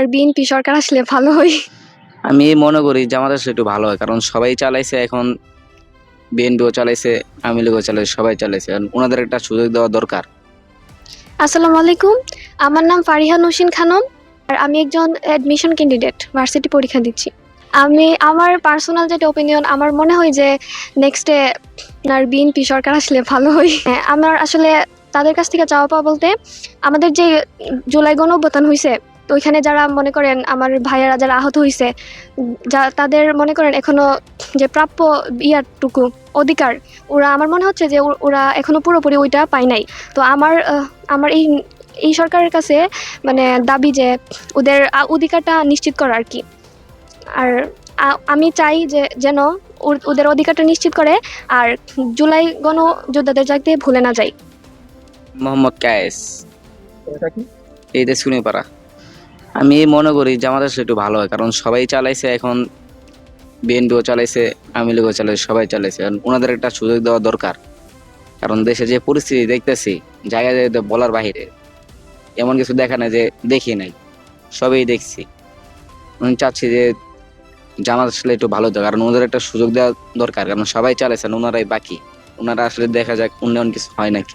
আপনার বিএনপি সরকার আসলে ভালো হয়। আমি মনে করি জামাত আসলে একটু ভালো হয় কারণ সবাই চালাইছে এখন বিএনপিও চালাইছে আওয়ামী লীগও চালাইছে সবাই চালাইছে কারণ ওনাদের একটা সুযোগ দেওয়া দরকার। আসসালামু আলাইকুম আমার নাম ফারিহা নসিন খানম আর আমি একজন অ্যাডমিশন ক্যান্ডিডেট ভার্সিটি পরীক্ষা দিচ্ছি। আমি আমার পার্সোনাল যেটা ওপিনিয়ন আমার মনে হয় যে নেক্সটে আপনার বিএনপি সরকার আসলে ভালো হয়। হ্যাঁ, আমার আসলে তাদের কাছ থেকে চাওয়া পাওয়া বলতে আমাদের যে জুলাই গণ অভ্যুত্থান হয়েছে তো ওইখানে যারা মনে করেন আমার ভাইয়েরা যারা আহত হয়েছে যা তাদের মনে করেন এখনও যে প্রাপ্য ইয়ারটুকু অধিকার ওরা আমার মনে হচ্ছে যে ওরা এখনও পুরোপুরি ওইটা পায় নাই। তো আমার আমার এই এই সরকারের কাছে মানে দাবি যে ওদের অধিকারটা নিশ্চিত করা আর কি। আর আমি চাই যে যেন ওদের অধিকারটা নিশ্চিত করে আর জুলাই গণ যোদ্ধাদের যাতে ভুলে না যায় মোহাম্মদ কায়েস। এই দেশ পাড়া আমি মনে করি জামাত আসলে একটু ভালো হয়, কারণ সবাই চালাইছে এখন বিএনপিও চালাইছে, আওয়ামী লীগও চালাইছে, সবাই চালাইছে। কারণ ওনাদের একটা সুযোগ দেওয়া দরকার। কারণ দেশে যে পরিস্থিতি দেখতেছি জায়গায় জায়গায় বলার বাহিরে, এমন কিছু দেখা নাই যে দেখি নাই। সবই দেখছি। আমি চাচ্ছি যে জামাত আসলে একটু ভালো দেয় কারণ ওনাদের একটা সুযোগ দেওয়া দরকার, কারণ সবাই চালাইছেন ওনারাই বাকি। ওনারা আসলে দেখা যাক উন্নয়ন কিছু হয় নাকি।